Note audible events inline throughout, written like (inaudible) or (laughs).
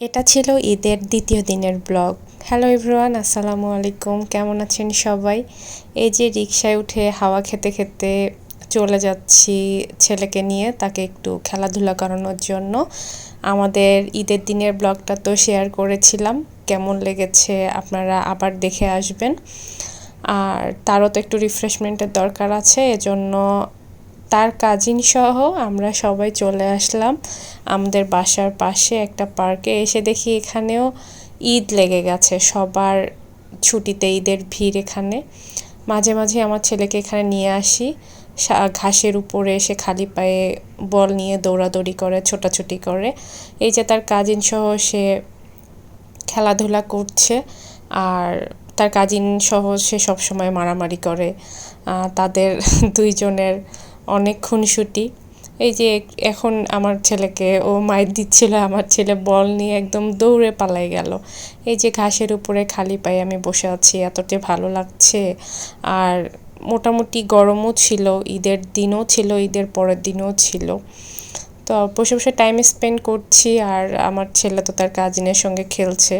এটা ছিল ঈদের দ্বিতীয় দিনের ব্লগ। হ্যালো এভরিওয়ান, আসসালামু আলাইকুম। কেমন আছেন সবাই? এই যে রিক্সায় উঠে হাওয়া খেতে খেতে চলে যাচ্ছি ছেলেকে নিয়ে, তাকে একটু খেলাধুলা করানোর জন্য। আমাদের ঈদের দিনের ব্লগটা তো শেয়ার করেছিলাম। কেমন লেগেছে আপনারা আবার দেখে আসবেন। আর তারও তো একটু রিফ্রেশমেন্টের দরকার আছে, এজন্য তার কাজিন সহ আমরা সবাই চলে আসলাম। আমাদের বাসার পাশে একটা পার্কে এসে দেখি এখানেও ঈদ লেগে গেছে। সবার ছুটিতে ঈদের ভিড় এখানে। মাঝে মাঝে আমার ছেলেকে এখানে নিয়ে আসি। ঘাসের উপরে এসে খালি পায়ে বল নিয়ে দৌড়াদৌড়ি করে, ছোটাছুটি করে। এই যে তার কাজিন সহ সে খেলাধুলা করছে আর তার কাজিন সহ সে সবসময় মারামারি করে। তাদের (laughs) দুইজনের অনেক খুনসুটি। এই যে এখন আমার ছেলেকে, ও মায়ের দিচ্ছিল, আমার ছেলে বল নিয়ে একদম দৌড়ে পালাই গেল। এই যে ঘাসের উপরে খালি পায়ে আমি বসে আছি, এতটা ভালো লাগছে। আর মোটামুটি গরমও ছিল, ঈদের দিনও ছিল, ঈদের পরের দিনও ছিল। তো বসে বসে টাইম স্পেন্ড করছি, আর আমার ছেলে তো তার কাজিনের সঙ্গে খেলছে।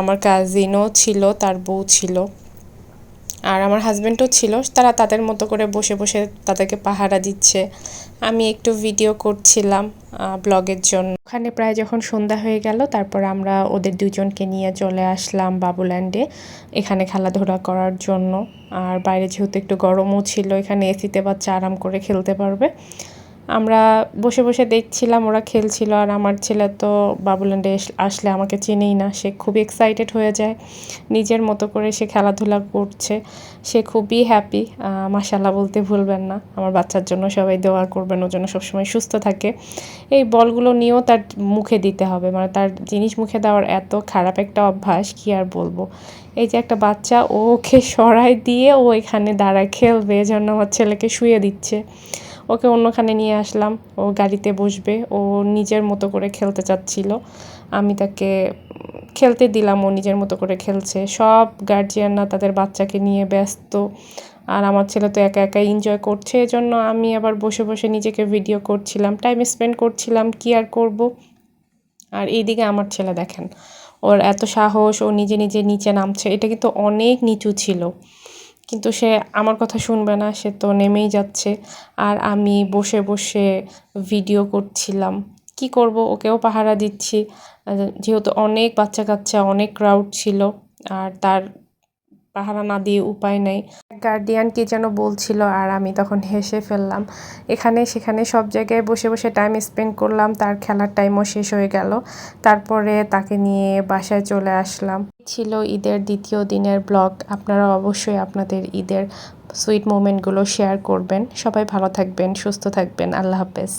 আমার কাজিনও ছিল, তার বউ ছিল। আর আমার হাজব্যান্ডও ছিল, তারা তাদের মতো করে বসে বসে তাদেরকে পাহারা দিচ্ছে। আমি একটু ভিডিও করছিলাম ব্লগের জন্য। ওখানে প্রায় যখন সন্ধ্যা হয়ে গেল, তারপর আমরা ওদের দুজনকে নিয়ে চলে আসলাম বাবুল্যান্ডে, এখানে খেলাধুলা করার জন্য। আর বাইরে যেহেতু একটু গরমও ছিল, এখানে এসিতে বাচ্চা আরাম করে খেলতে পারবে। আমরা বসে বসে দেখছিলাম, ওরা খেলছিল আর আমার ছেলে তো বাবুল্যান্ডে আসলে আমাকে চিনেই না। সে খুবই এক্সাইটেড হয়ে যায়। নিজের মতো করে সে খেলাধুলা করছে। সে খুবই হ্যাপি মাসাল্লাহ বলতে ভুলবেন না। আমার বাচ্চার জন্য সবাই দোয়া করবেন, ওর জন্য সবসময় সুস্থ থাকে। এই বলগুলো নিয়েও তার মুখে দিতে হবে। মানে তার জিনিস মুখে দেওয়ার এত খারাপ একটা অভ্যাস, কি আর বলব? এই যে একটা বাচ্চা ওকে সরাই দিয়ে ও এখানে দাঁড়ায় খেলবে, এজন্য আমার ছেলেকে শুয়ে দিচ্ছে। ওকে অন্যখানে নিয়ে আসলাম। ও গাড়িতে বসবে। ও নিজের মতো করে খেলতে চাচ্ছিল। আমি তাকে খেলতে দিলাম। ও নিজের মতো করে খেলছে। সব গার্জিয়ানরা তাদের বাচ্চাকে নিয়ে ব্যস্ত। আর আমার ছেলে তো একা একা এনজয় করছে। এজন্য আমি আবার বসে বসে নিজেকে ভিডিও করছিলাম। টাইম স্পেন্ড করছিলাম। কি আর করব? আর এইদিকে আমার ছেলে দেখেন। ওর এত সাহস। ও নিজে নিজে নিচে নামছে। এটা কিন্তু অনেক নিচু ছিল। কিন্তু সে আমার কথা শুনবে না, সে তো নেমেই যাচ্ছে। আর আমি বসে বসে ভিডিও করছিলাম। কি করব? ওকেও পাহারা দিচ্ছি। যেহেতু অনেক বাচ্চা কাচ্চা অনেক ক্রাউড ছিল, আর তার পাহারা না দিয়ে উপায় নেই। গার্ডিয়ান কি যেন বলছিল, আর আমি তখন হেসে ফেললাম। এখানে সেখানে সব জায়গায় বসে বসে টাইম স্পেন্ড করলাম। তার খেলার টাইমও শেষ হয়ে গেল। তারপরে তাকে নিয়ে বাসায় চলে আসলাম। ছিল ঈদের দ্বিতীয় দিনের ব্লগ, আপনারা অবশ্যই আপনাদের ঈদের সুইট মোমেন্টগুলো শেয়ার করবেন। সবাই ভালো থাকবেন, সুস্থ থাকবেন। আল্লাহ হাফেজ।